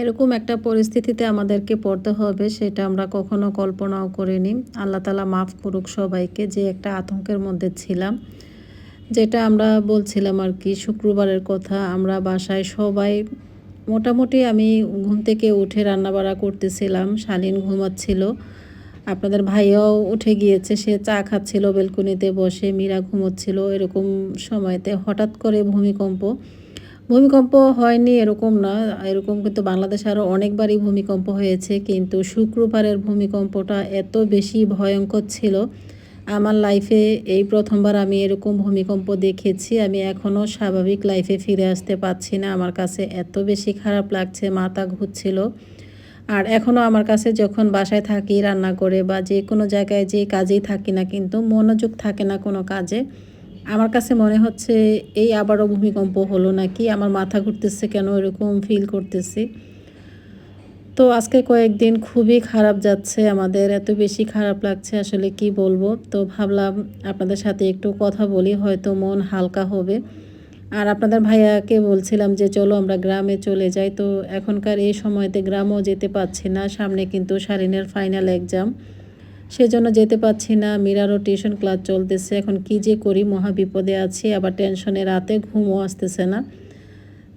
এরকম একটা পরিস্থিতিতে আমাদেরকে পড়তে হবে, সেটা আমরা কখনো কল্পনাও করিনি। আল্লাহ তালা মাফ করুক সবাইকে, যে একটা আতঙ্কের মধ্যে ছিলাম, যেটা আমরা বলছিলাম আর কি, শুক্রবারের কথা, আমরা বাসায় সবাই মোটামুটি আমি ঘুম থেকে উঠে রান্নাবাড়া করতেছিলাম, শালীন ঘুমাচ্ছিল। আপনাদের ভাইয়াও উঠে গিয়েছে, সে চা খাচ্ছিল, বেলকুনিতে বসে মীরা ঘুমোচ্ছিল এরকম সময়তে, হঠাৎ করে ভূমিকম্প। ভূমিকম্প হয়নি এরকম না। এরকম কিন্তু বাংলাদেশে আরও অনেকবারই ভূমিকম্প হয়েছে, কিন্তু শুক্রবারের ভূমিকম্পটা এত বেশি ভয়ঙ্কর ছিল। আমার লাইফে এই প্রথমবার আমি এরকম ভূমিকম্প দেখেছি। আমি এখনও স্বাভাবিক লাইফে ফিরে আসতে পারছি না। আমার কাছে এত বেশি খারাপ লাগছে, মাথা ঘুরছিল। আর এখনও আমার কাছে যখন বাসায় থাকি, রান্না করে বা যে কোনো জায়গায় যে কাজেই থাকি না কিন্তু মনোযোগ থাকে না কোনো কাজে। আমার কাছে মনে হচ্ছে এই আবারও ভূমিকম্প হলো নাকি? আমার মাথা ঘুরতেছে কেন এরকম ফিল করতেছি। তো আজকে কয়েকদিন খুবই খারাপ যাচ্ছে আমাদের, এত বেশি খারাপ লাগছে আসলে কি বলব? তো ভাবলাম আপনাদের সাথে একটু কথা বলি, হয়তো মন হালকা হবে। আর আপনাদের ভাইয়াকে বলছিলাম যে চলো আমরা গ্রামে চলে যাই। তো এখনকার এই সময়তে গ্রামও যেতে পারছি না, সামনে কিন্তু সারিনের ফাইনাল এক্সাম সেজন্য যেতে পারছি না। মিরারও টিউশন ক্লাস চলতেছে। এখন কি যে করি? মহা বিপদে আছি। আবার টেনশনে রাতে ঘুমও আসতেছে না।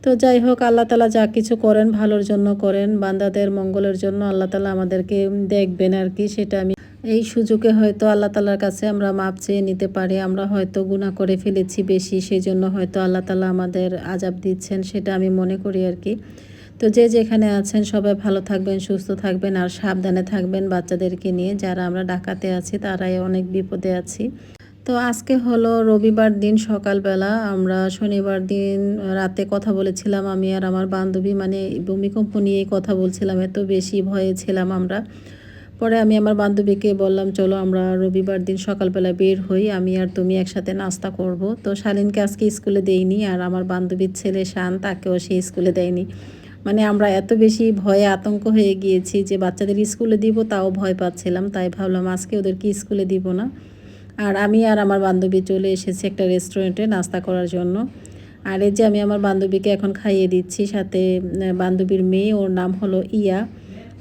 তো যাই হোক, আল্লাহ তালা যা কিছু করেন, ভালোর জন্য করেন। বান্দাদের মঙ্গলের জন্য আল্লাহ তালা আমাদেরকে দেখবেন আর কি। সেটা আমি এই সুযোগে হয়তো আল্লাহ তালার কাছে আমরা মাপ চেয়ে নিতে পারি। আমরা হয়তো গুণা করে ফেলেছি বেশি। সেই জন্য হয়তো আল্লাহ তালা আমাদের আজাব দিচ্ছেন, সেটা আমি মনে করি আর কি। তো যে যেখানে আছেন সবাই ভালো থাকবেন, সুস্থ থাকবেন আর সাবধানে থাকবেন বাচ্চাদেরকে নিয়ে। যারা আমরা ডাকাতে আছি, তারাই অনেক বিপদে আছি। তো আজকে হলো রবিবার দিন সকালবেলা। আমরা শনিবার দিন রাতে কথা বলেছিলাম আমি আর আমার বান্ধবী মানে ভূমিকম্প নিয়ে কথা বলছিলাম, এত বেশি ভয়ে ছিলাম আমরা। পরে আমি আমার বান্ধবীকে বললাম, চলো আমরা রবিবার দিন সকালবেলা বের হই, আমি আর তুমি একসাথে নাস্তা করব। তো শালিনকে আজকে স্কুলে দেইনি আর আমার বান্ধবীর ছেলে শান, তাকেও সেই স্কুলে দেয়নি। মানে আমরা এত বেশি ভয়ে আতঙ্ক হয়ে গিয়েছি যে বাচ্চাদের স্কুলে দিব, তাও ভয় পাচ্ছিলাম। তাই ভাবলাম আজকে ওদেরকে স্কুলে দিব না। আর আমি আর আমার বান্ধবী চলে এসেছি একটা রেস্টুরেন্টে নাস্তা করার জন্য। আর এই যে আমি আমার বান্ধবীকে এখন খাইয়ে দিচ্ছি, সাথে বান্ধবীর মেয়ে, ওর নাম হলো ইয়া।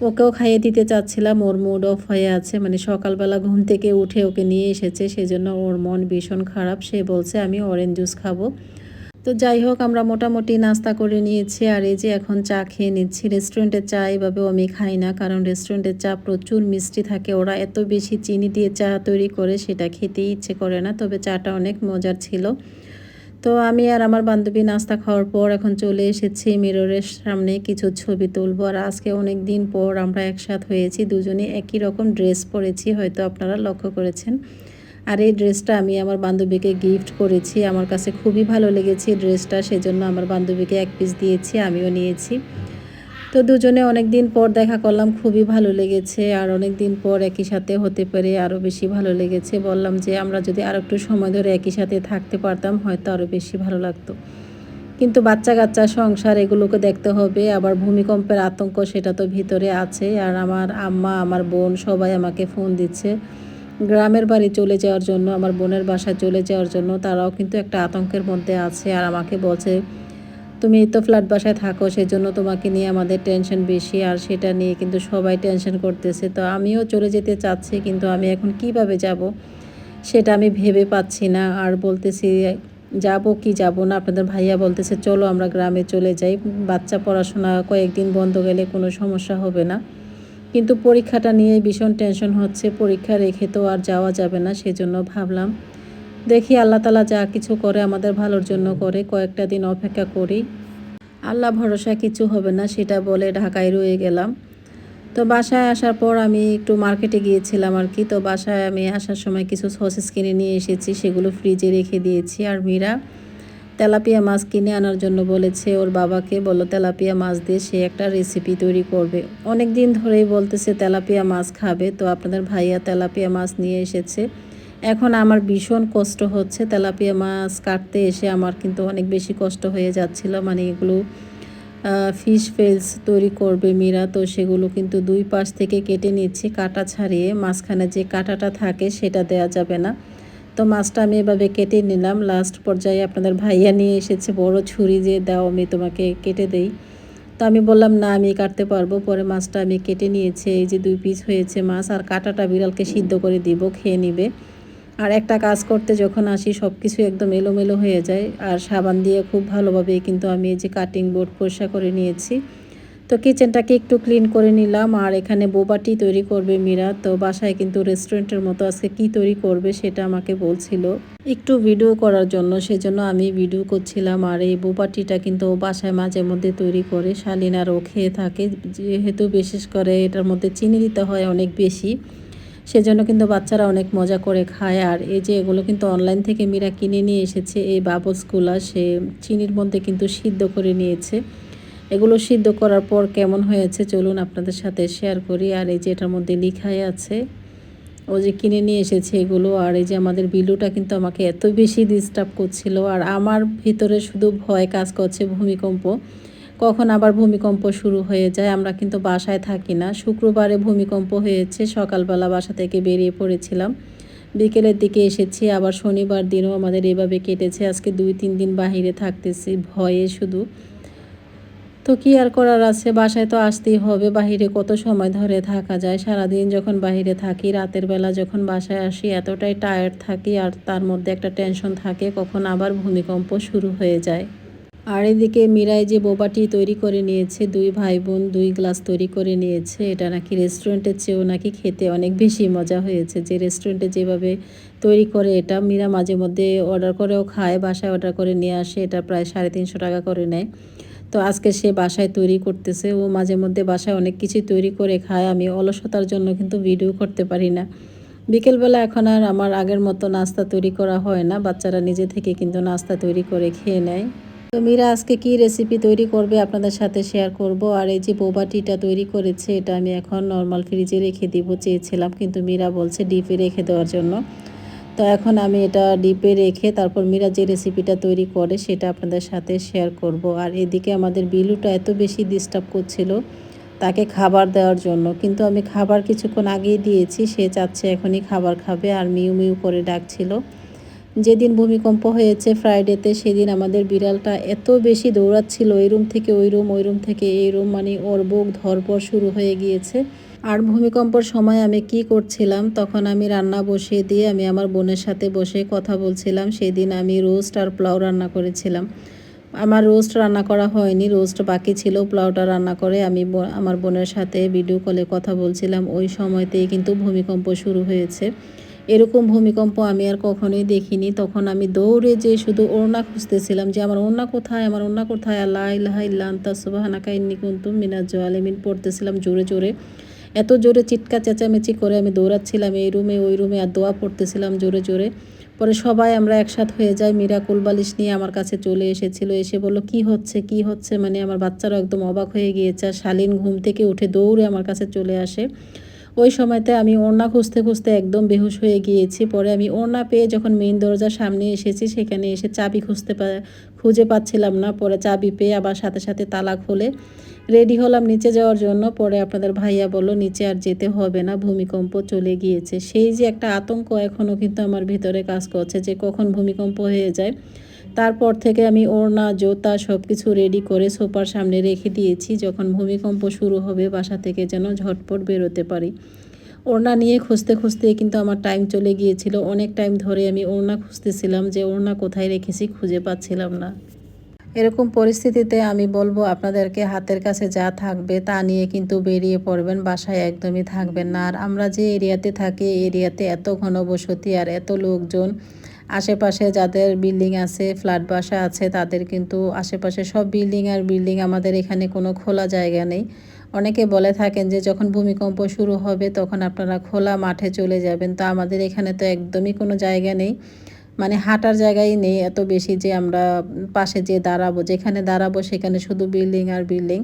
ওকেও খাইয়ে দিতে চাচ্ছিলাম, ওর মুড অফ হয়ে আছে। মানে সকালবেলা ঘুম থেকে উঠে ওকে নিয়ে এসেছে, সেজন্য ওর মন ভীষণ খারাপ। সে বলছে, আমি অরেঞ্জ জুস খাব। তো যাই হোক, আমরা মোটামুটি নাস্তা করে নিয়েছি আর এই যে এখন চা খেয়ে নিচ্ছি। রেস্টুরেন্টের চা এভাবেও আমি খাই না, কারণ রেস্টুরেন্টের চা প্রচুর মিষ্টি থাকে। ওরা এত বেশি চিনি দিয়ে চা তৈরি করে সেটা খেতেই ইচ্ছে করে না, তবে চাটা অনেক মজার ছিল। তো আমি আর আমার বান্ধবী নাস্তা খাওয়ার পর এখন চলে এসেছি মিররের সামনে কিছু ছবি তুলব। আর আজকে অনেক দিন পর আমরা একসাথ হয়েছি, দুজনে একই রকম ড্রেস পরেছি, হয়তো আপনারা লক্ষ্য করেছেন। আর এই ড্রেসটা আমি আমার বান্ধবীকে গিফট করেছি। আমার কাছে খুবই ভালো লেগেছে ড্রেসটা, সেজন্য আমার বান্ধবীকে এক পিস দিয়েছি, আমিও নিয়েছি। তো দুজনে অনেক দিন পর দেখা করলাম, খুবই ভালো লেগেছে। আর অনেক দিন পর একই সাথে হতে পারে আরও বেশি ভালো লেগেছে। বললাম যে, আমরা যদি আর একটু সময় ধরে একই সাথে থাকতে পারতাম, হয়তো আরও বেশি ভালো লাগতো। কিন্তু বাচ্চা কাচ্চা সংসার, এগুলোকে দেখতে হবে। আবার ভূমিকম্পের আতঙ্ক, সেটা তো ভিতরে আছে। আর আমার আম্মা, আমার বোন সবাই আমাকে ফোন দিচ্ছে। গ্রামের বাড়ি চলে যাওয়ার জন্য, আমার বোনের বাসায় চলে যাওয়ার জন্য, তারাও কিন্তু একটা আতঙ্কের মধ্যে আছে আর আমাকে বলছে, তুমি তো ফ্ল্যাট বাসায় থাকো সেই জন্য তোমাকে নিয়ে আমাদের টেনশন বেশি আর সেটা নিয়ে কিন্তু সবাই টেনশন করতেছে। তো আমিও চলে যেতে চাচ্ছি, কিন্তু আমি এখন কীভাবে যাব সেটা আমি ভেবে পাচ্ছি না আর বলতেছি, যাব কি যাব না? আপনাদের ভাইয়া বলতেছে, চলো আমরা গ্রামে চলে যাই, বাচ্চা পড়াশোনা কয়েকদিন বন্ধ গেলে কোনো সমস্যা হবে না। কিন্তু পরীক্ষাটা নিয়ে ভীষণ টেনশন হচ্ছে। পরীক্ষা রেখে তো আর যাওয়া যাবে না, সেজন্য ভাবলাম, দেখি আল্লাহ তালা যা কিছু করে আমাদের ভালোর জন্য করে, কয়েকটা দিন অপেক্ষা করি। আল্লাহ ভরসা কিছু হবে না, সেটা বলে ঢাকায় রয়ে গেলাম। তো বাসায় আসার পর আমি একটু মার্কেটে গিয়েছিলাম আর কি, তো বাসায় আমি আসার সময় কিছু সসেস কিনে নিয়ে এসেছি, সেগুলো ফ্রিজে রেখে দিয়েছি। আর মীরা তেলাপিয়া মাছ কিনে আনার জন্য বলেছে, ওর বাবাকে বলো তেলাপিয়া মাছ দিয়ে সে একটা রেসিপি তৈরি করবে। অনেক দিন ধরেই বলতেছে, তেলাপিয়া মাছ খাবে। তো আপনাদের ভাইয়া তেলাপিয়া মাছ নিয়ে এসেছে। এখন আমার ভীষণ কষ্ট হচ্ছে, তেলাপিয়া মাছ কাটতে এসে আমার কিন্তু অনেক বেশি কষ্ট হয়ে যাচ্ছিল। মানে এগুলো ফিশ ফেলস তৈরি করবে মীরা, তো সেগুলো কিন্তু দুই পাশ থেকে কেটে নিচ্ছে। কাটা ছাড়িয়ে মাঝখানে যে কাটাটা থাকে সেটা দেয়া যাবে না। তো মাছটা আমি এভাবে কেটে নিলাম। লাস্ট পর্যায়ে আপনাদের ভাইয়া নিয়ে এসেছে, বড় ছুরি যে, দাও আমি তোমাকে কেটে দেই। তো আমি বললাম, না, আমি কাটতে পারব। পরে মাছটা আমি কেটে নিয়েছি, এই যে দুই পিস হয়েছে মাছ, আর কাটাটা বিড়ালকে সিদ্ধ করে দিব, খেয়ে নিবে। আর একটা কাজ করতে যখন আসি সব কিছু একদম এলোমেলো হয়ে যায়। আর সাবান দিয়ে খুব ভালোভাবে কিন্তু আমি এই যে কাটিং বোর্ড পরিষ্কার করে নিয়েছি। তো কিচেনটাকে একটু ক্লিন করে নিলাম আর এখানে বোবাটি তৈরি করবে মীরা। তো বাসায় কিন্তু রেস্টুরেন্টের মতো আজকে কি তৈরি করবে সেটা আমাকে বলছিল। একটু ভিডিও করার জন্য, সেজন্য আমি ভিডিও করছিলাম আর এই বোবাটিটা কিন্তু বাসায় মাঝে মধ্যে তৈরি করে। শালিন ও খেয়ে থাকে, যেহেতু বিশেষ করে এটার মধ্যে চিনি দিতে হয় অনেক বেশি, সেজন্য কিন্তু বাচ্চারা অনেক মজা করে খায়। আর এই যে এগুলো কিন্তু অনলাইন থেকে মীরা কিনে নিয়ে এসেছে, এই বাবলসগুলা সে চিনির মধ্যে কিন্তু সিদ্ধ করে নিয়েছে। এগুলো সিদ্ধ করার পর কেমন হয়েছে চলুন আপনাদের সাথে শেয়ার করি। আর এই যে এটার মধ্যে লিখাই আছে, ও যে কিনে নিয়ে এসেছে এগুলো, আর এই যে আমাদের বিলুটা কিন্তু আমাকে এত বেশি ডিস্টার্ব করছিল। আর আমার ভিতরে শুধু ভয় কাজ করছে ভূমিকম্প। কখন আবার ভূমিকম্প শুরু হয়ে যায় আমরা কিন্তু বাসায় থাকি না। শুক্রবারে ভূমিকম্প হয়েছে, সকালবেলা বাসা থেকে বেরিয়ে পড়েছিলাম। বিকেলের দিকে এসেছি, আবার শনিবার দিনও আমাদের এভাবে কেটেছে। আজকে দুই তিন দিন বাহিরে থাকতেছি, ভয়ে শুধু। তো কি আর করার আছে? বাসায় তো আসতেই হবে। বাহিরে কত সময় ধরে থাকা যায়? সারাদিন যখন বাহিরে থাকি, রাতের বেলা যখন বাসায় আসি, এতটাই টায়ার্ড থাকি আর তার মধ্যে একটা টেনশন থাকে, কখন আবার ভূমিকম্প শুরু হয়ে যায়। আর এদিকে মিরাই যে বোবাটি তৈরি করে নিয়েছে, দুই ভাই বোন দুই গ্লাস তৈরি করে নিয়েছে, এটা নাকি রেস্টুরেন্টের চেয়েও নাকি খেতে অনেক বেশি মজা হয়েছে। যে রেস্টুরেন্টে যেভাবে তৈরি করে এটা, মীরা মাঝে মধ্যে অর্ডার করেও খায়, বাসায় অর্ডার করে নিয়ে আসে, এটা প্রায় সাড়ে তিনশো টাকা করে নেয়। তো আজকে সে বাসায় তৈরি করতেছে। ও মাঝে মধ্যে বাসায় অনেক কিছু তৈরি করে খায়। আমি অলসতার জন্য কিন্তু ভিডিও করতে পারি না। বিকেলবেলা এখন আর আমার আগের মতো নাস্তা তৈরি করা হয় না। বাচ্চারা নিজে থেকে কিন্তু নাস্তা তৈরি করে খেয়ে নেয়। তো মীরা, আজকে কি রেসিপি তৈরি করবে আপনাদের সাথে শেয়ার করব? আর এই যে বোবাটিটা তৈরি করেছে, এটা আমি এখন নর্মাল ফ্রিজে রেখে দিব। চেয়েছিলাম কিন্তু মীরা বলছে ডিপে রেখে দেওয়ার জন্য। তো এখন আমি এটা ডিপে রেখে তারপর মিরা যে রেসিপিটা তৈরি করে সেটা আপনাদের সাথে শেয়ার করব। আর এদিকে আমাদের বিলুটা এত বেশি ডিস্টার্ব করছিল তাকে খাবার দেওয়ার জন্য। কিন্তু আমি খাবার কিছুক্ষণ আগেই দিয়েছি, সে চাচ্ছে এখনই খাবার খাবে আর মিউ মিউ করে ডাকছিল। যেদিন ভূমিকম্প হয়েছে ফ্রাইডেতে সেদিন আমাদের বিড়ালটা এত বেশি দৌড়াচ্ছিল, এই রুম থেকে ওই রুম ওই রুম থেকে এই রুম মানে ওর বুক ধরপর শুরু হয়ে গিয়েছে। আর ভূমিকম্পর সময় আমি কি করছিলাম? তখন আমি রান্না বসিয়ে দিয়ে আমি আমার বোনের সাথে বসে কথা বলছিলাম। সেদিন আমি রোস্ট আর পোলাও রান্না করেছিলাম। আমার রোস্ট রান্না করা হয়নি, রোস্ট বাকি ছিল, পোলাওটা রান্না করে আমি আমার বোনের সাথে ভিডিও কলে কথা বলছিলাম। ওই সময়তেই কিন্তু ভূমিকম্প শুরু হয়েছে। এরকম ভূমিকম্প আমি আর কখনোই দেখিনি। তখন আমি দৌড়ে যে শুধু ওড়না খুঁজতেছিলাম যে, আমার ওড়না কোথায়? আমার ওড়না কোথায়? আল্লাহ, ইলাহা ইল্লা আন্তা, সুবহানাকা ইন্নী কুনতুম মিনাজ জালিমিন পড়তেছিলাম জোরে জোরে। এত জোরে চিৎকার, চেঁচামেচি করে আমি দৌড়াচ্ছিলাম এই রুমে, ওই রুমে আর দোয়া পড়তেছিলাম জোরে জোরে। পরে সবাই আমরা একসাথ হয়ে যাই। মীরা কুলবালিশ নিয়ে আমার কাছে চলে এসেছিল। এসে বলল, কি হচ্ছে? কি হচ্ছে? মানে আমার বাচ্চারা একদম অবাক হয়ে গিয়েছে। আর শালীন ঘুম থেকে উঠে দৌড়ে আমার কাছে চলে আসে। ওই সময়তে আমি ওড়না খুঁজতে খুঁজতে একদম বেহুশ হয়ে গিয়েছি। পরে আমি ওড়না পেয়ে যখন মেইন দরজার সামনে এসেছি, সেখানে এসে চাবি খুঁজতে খুঁজে পাচ্ছিলাম না। পরে চাবি পেয়ে আবার সাথে সাথে তালা খুলে রেডি হলাম নিচে যাওয়ার জন্য। পরে আপনাদের ভাইয়া বলল, নিচে আর যেতে হবে না, ভূমিকম্প চলে গিয়েছে। সেই যে একটা আতঙ্ক এখনও কিন্তু আমার ভিতরে কাজ করছে যে কখন ভূমিকম্প হয়ে যায়। তারপর থেকে আমি ওড়না, জোতা সব কিছু রেডি করে সোফার সামনে রেখে দিয়েছি যখন ভূমিকম্প শুরু হবে বাসা থেকে যেন ঝটপট বেরোতে পারি। ওড়না নিয়ে খুঁজতে খুঁজতে কিন্তু আমার টাইম চলে গিয়েছিল। অনেক টাইম ধরে আমি ওড়না খুঁজতেছিলাম যে ওড়না কোথায় রেখেছি খুঁজে পাচ্ছিলাম না। এরকম পরিস্থিতিতে আমি বলব আপনাদেরকে, হাতের কাছে যা থাকবে তা নিয়ে কিন্তু বেরিয়ে পড়বেন, বাসায় একদমই থাকবেন না। আর আমরা যে এরিয়াতে থাকি, এরিয়াতে এত ঘনবসতি আর এত লোকজন আশেপাশে যাদের বিল্ডিং আছে, ফ্ল্যাট বাসা আছে, তাদের কিন্তু আশেপাশে সব বিল্ডিং আর বিল্ডিং আমাদের এখানে কোনো খোলা জায়গা নেই। অনেকে বলে থাকেন যে যখন ভূমিকম্প শুরু হবে তখন আপনারা খোলা মাঠে চলে যাবেন। তো আমাদের এখানে তো একদমই কোনো জায়গা নেই। মানে হাঁটার জায়গাই নেই এত বেশি যে আমরা পাশে যে দাঁড়াবো, যেখানে দাঁড়াবো সেখানে শুধু বিল্ডিং আর বিল্ডিং।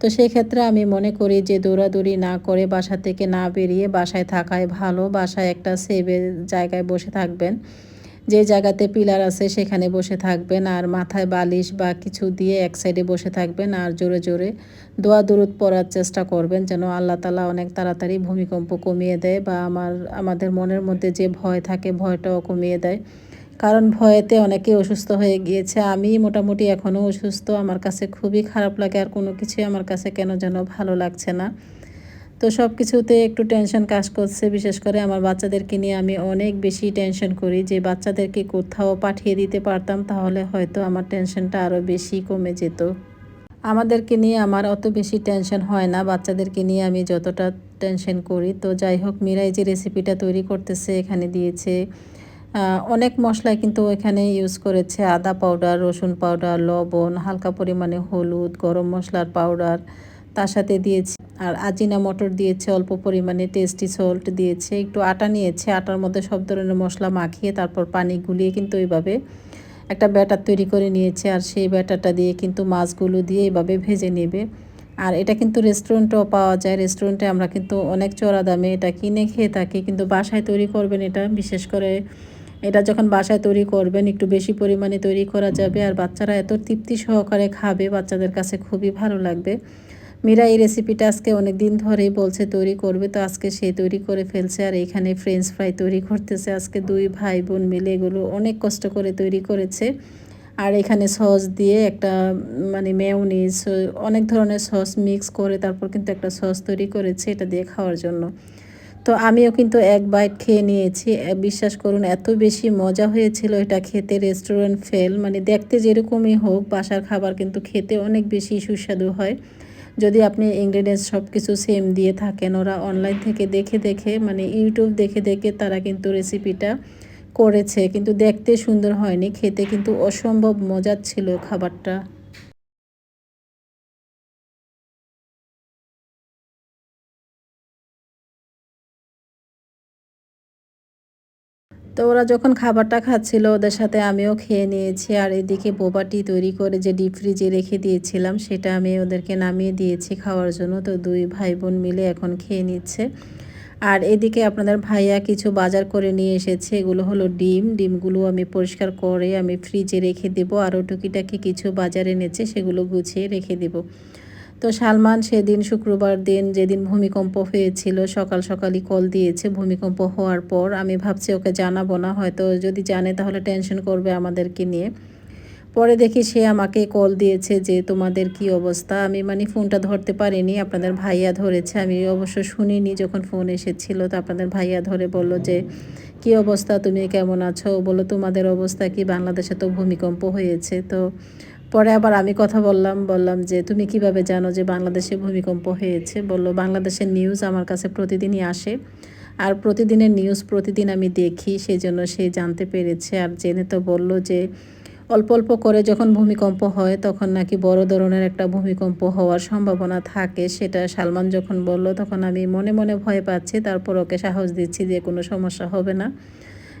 তো সেই ক্ষেত্রে আমি মনে করি যে দৌড়াদৌড়ি না করে বাসা থেকে না বেরিয়ে বাসায় থাকায় ভালো। বাসায় একটা সেভের জায়গায় বসে থাকবেন। যে জায়গাতে পিলার আছে সেখানে বসে থাকবেন আর মাথায় বালিশ বা কিছু দিয়ে এক সাইডে বসে থাকবেন আর জোরে জোরে দোয়া দূরত পড়ার চেষ্টা করবেন যেন আল্লাহ তালা অনেক তাড়াতাড়ি ভূমিকম্প কমিয়ে দেয় বা আমার, আমাদের মনের মধ্যে যে ভয় থাকে ভয়টাও কমিয়ে দেয়। কারণ ভয়েতে অনেকে অসুস্থ হয়ে গিয়েছে। আমি মোটামুটি এখনও অসুস্থ। আমার কাছে খুবই খারাপ লাগে আর কোনো কিছুই আমার কাছে কেন যেন ভালো লাগছে না। তো সব কিছুতে একটু টেনশন কাজ করছে। বিশেষ করে আমার বাচ্চাদেরকে নিয়ে আমি অনেক বেশি টেনশন করি যে বাচ্চাদেরকে কোথাও পাঠিয়ে দিতে পারতাম তাহলে হয়তো আমার টেনশনটা আরও বেশি কমে যেত। আমাদেরকে নিয়ে আমার অত বেশি টেনশন হয় না। বাচ্চাদেরকে নিয়ে আমি যতটা টেনশন করি। তো যাই হোক, মিরাই যে রেসিপিটা তৈরি করতেছে, এখানে দিয়েছে। অনেক মশলা কিন্তু এখানে ইউজ করেছে। আদা পাউডার রসুন পাউডার লবণ, হালকা পরিমাণে হলুদ, গরম মশলার পাউডার তার সাথে দিয়েছে আর আজিনা মটর দিয়েছে, অল্প পরিমাণে টেস্টি সল্ট দিয়েছে, একটু আটা নিয়েছে, আটার মধ্যে সব ধরনের মশলা মাখিয়ে তারপর পানি গুলিয়ে কিন্তু এইভাবে একটা ব্যাটার তৈরি করে নিয়েছে আর সেই ব্যাটারটা দিয়ে কিন্তু মাছগুলো দিয়ে এইভাবে ভেজে নেবে। আর এটা কিন্তু রেস্টুরেন্টেও পাওয়া যায় রেস্টুরেন্টে আমরা কিন্তু অনেক চড়া দামে এটা কিনে খেয়ে থাকি, কিন্তু বাসায় তৈরি করবেন এটা, বিশেষ করে এটা যখন বাসায় তৈরি করবেন, একটু বেশি পরিমাণে তৈরি করা যাবে আর বাচ্চারা এত তৃপ্তি সহকারে খাবে, বাচ্চাদের কাছে খুবই ভালো লাগবে। মীরা এই রেসিপিটা আজকে অনেক দিন ধরেই বলছে তৈরি করবে, তো আজকে সে তৈরি করে ফেলছে আর এখানে ফ্রেঞ্চ ফ্রাই তৈরি করতেছে। আজকে দুই ভাই বোন মিলে এগুলো অনেক কষ্ট করে তৈরি করেছে। আর এখানে সস দিয়ে একটা মানে মেয়নিজ অনেক ধরনের সস মিক্স করে তারপর কিন্তু একটা সস তৈরি করেছে এটা দিয়ে খাওয়ার জন্য। তো আমিও কিন্তু এক বাইট খেয়ে নিয়েছি। বিশ্বাস করুন, এত বেশি মজা হয়েছিল এটা খেতে রেস্টুরেন্ট ফেল মানে দেখতে যেরকমই হোক, বাসার খাবার কিন্তু খেতে অনেক বেশি সুস্বাদু হয়। যদি আপনি ইনগ্রেডিয়েন্টস সব কিছু সেম দিয়ে থাকেন, ওরা অনলাইন থেকে দেখে দেখে মানে ইউটিউব দেখে দেখে তারা কিন্তু রেসিপিটা করেছে। কিন্তু দেখতে সুন্দর হয়নি, খেতে কিন্তু অসম্ভব মজার ছিল খাবারটা। তো ওরা যখন খাবারটা খাচ্ছিল ওদের সাথে আমিও খেয়ে নিয়েছি। আর এদিকে বোবাটি তৈরি করে যে ডিপ ফ্রিজে রেখে দিয়েছিলাম, সেটা আমি ওদেরকে নামিয়ে দিয়েছি খাওয়ার জন্য। তো দুই ভাই বোন মিলে এখন খেয়ে নিচ্ছে। আর এদিকে আপনাদের ভাইয়া কিছু বাজার করে নিয়ে এসেছে। এগুলো হলো ডিম। ডিমগুলো আমি পরিষ্কার করে আমি ফ্রিজে রেখে দেবো। আরও টুকিটাকি কিছু বাজার এনেছে, সেগুলো গুছিয়ে রেখে দেবো। তো সালমান সেদিন শুক্রবার দিন যেদিন ভূমিকম্প হয়েছিল, সকাল সকালই কল দিয়েছে ভূমিকম্প হওয়ার পর। আমি ভাবছি ওকে জানাব না, হয়তো যদি জানে তাহলে টেনশন করবে আমাদেরকে নিয়ে। পরে দেখি সে আমাকে কল দিয়েছে যে, তোমাদের কি অবস্থা? আমি মানে ফোনটা ধরতে পারিনি, আপনাদের ভাইয়া ধরেছে। আমি অবশ্য শুনিনি যখন ফোন এসেছিল, তো আপনাদের ভাইয়া ধরে বলল যে, কি অবস্থা? তুমি কেমন আছো? বলো তোমাদের অবস্থা কি? বাংলাদেশে তো ভূমিকম্প হয়েছে। তো পরে আবার আমি কথা বললাম বললাম যে, তুমি কীভাবে জানো যে বাংলাদেশে ভূমিকম্প হয়েছে? বলল, বাংলাদেশের নিউজ আমার কাছে প্রতিদিনই আসে। আর প্রতিদিনের নিউজ প্রতিদিন আমি দেখি সেই জন্য সে জানতে পেরেছে। আর জেনে তো বলল যে, অল্প অল্প করে যখন ভূমিকম্প হয়, তখন নাকি বড় ধরনের একটা ভূমিকম্প হওয়ার সম্ভাবনা থাকে। সেটা সালমান যখন বলল, তখন আমি মনে মনে ভয় পাচ্ছি। তারপর ওকে সাহস দিচ্ছি যে, কোনো সমস্যা হবে না।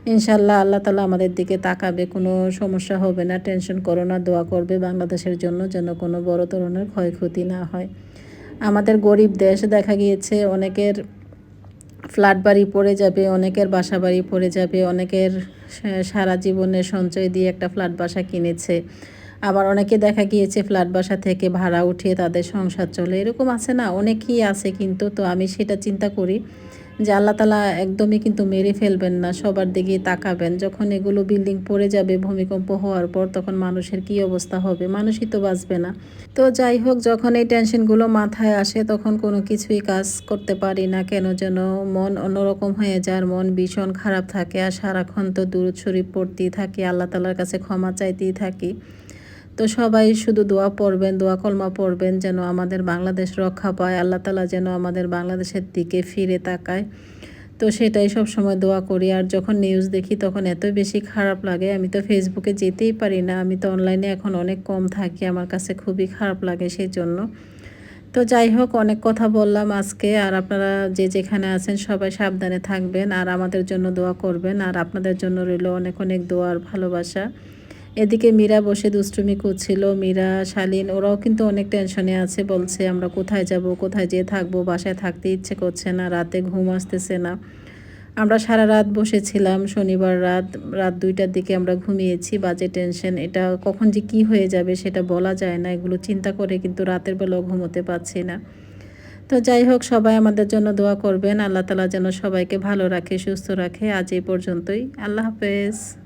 ইনশাল্লাহ আল্লাহ তালা আমাদের দিকে তাকাবে, কোনো সমস্যা হবে না, টেনশন করো না, দোয়া করবে বাংলাদেশের জন্য যেন কোনো বড় ধরনের ক্ষয়ক্ষতি না হয়। আমাদের গরিব দেশ দেখা গিয়েছে, অনেকের ফ্ল্যাট বাড়ি পড়ে যাবে, অনেকের বাসা বাড়ি পড়ে যাবে, অনেকের সারা জীবনের সঞ্চয় দিয়ে একটা ফ্ল্যাট বাসা কিনেছে। আবার অনেকে দেখা গিয়েছে ফ্ল্যাট বাসা থেকে ভাড়া উঠিয়ে তাদের সংসার চলে, এরকম আছে না? অনেকেই আছে কিন্তু, তো আমি সেটা চিন্তা করি যে আল্লাহ তালা একদমই কিন্তু মেরে ফেলবেন না, সবার দিকে তাকাবেন। যখন এগুলো বিল্ডিং পড়ে যাবে, ভূমিকম্প হওয়ার পর তখন মানুষের কি অবস্থা হবে? মানুষই তো বাঁচবে না। তো যাই হোক, যখন এই টেনশনগুলো মাথায় আসে, তখন কোনো কিছুই কাজ করতে পারি না। কেন যেন মন অন্যরকম হয়ে যায় মন ভীষণ খারাপ থাকে। আর সারাক্ষণ তো দূর শরীফ পড়তেই থাকি। আল্লাহ তালার কাছে ক্ষমা চাইতেই থাকি। তো সবাই শুধু দোয়া পড়বেন, দোয়া কলমা পড়বেন যেন আমাদের বাংলাদেশ রক্ষা পায়, আল্লাহ তালা যেন আমাদের বাংলাদেশের দিকে ফিরে তাকায়। তো সেটাই সব সময় দোয়া করি। আর যখন নিউজ দেখি তখন এত বেশি খারাপ লাগে, আমি তো ফেসবুকে যেতেই পারি না, আমি তো অনলাইনে এখন অনেক কম থাকি, আমার কাছে খুবই খারাপ লাগে সেই জন্য তো যাই হোক, অনেক কথা বললাম আজকে, আর আপনারা যে যেখানে আছেন সবাই সাবধানে থাকবেন, আর আমাদের জন্য দোয়া করবেন, আর আপনাদের জন্য রইল অনেক অনেক দোয়ার ভালোবাসা। এদিকে মীরা বসে দুষ্টুমি করছিল। মীরা, শালীন, ওরাও কিন্তু অনেক টেনশনে আছে, বলছে, আমরা কোথায় যাব? কোথায় যেয়ে থাকব? বাসায় থাকতে ইচ্ছে করছে না, রাতে ঘুম আসতেছে না। আমরা সারা রাত বসেছিলাম, শনিবার রাত রাত দুইটার দিকে আমরা ঘুমিয়েছি, বাজে টেনশন, এটা কখন যে কি হয়ে যাবে সেটা বলা যায় না, এগুলো চিন্তা করে কিন্তু রাতের বেলাও ঘুমোতে পারছি না। তো যাই হোক, সবাই আমাদের জন্য দোয়া করবেন, আল্লাহ তালা যেন সবাইকে ভালো রাখে, সুস্থ রাখে, আজ এই পর্যন্তই, আল্লাহ হাফেজ।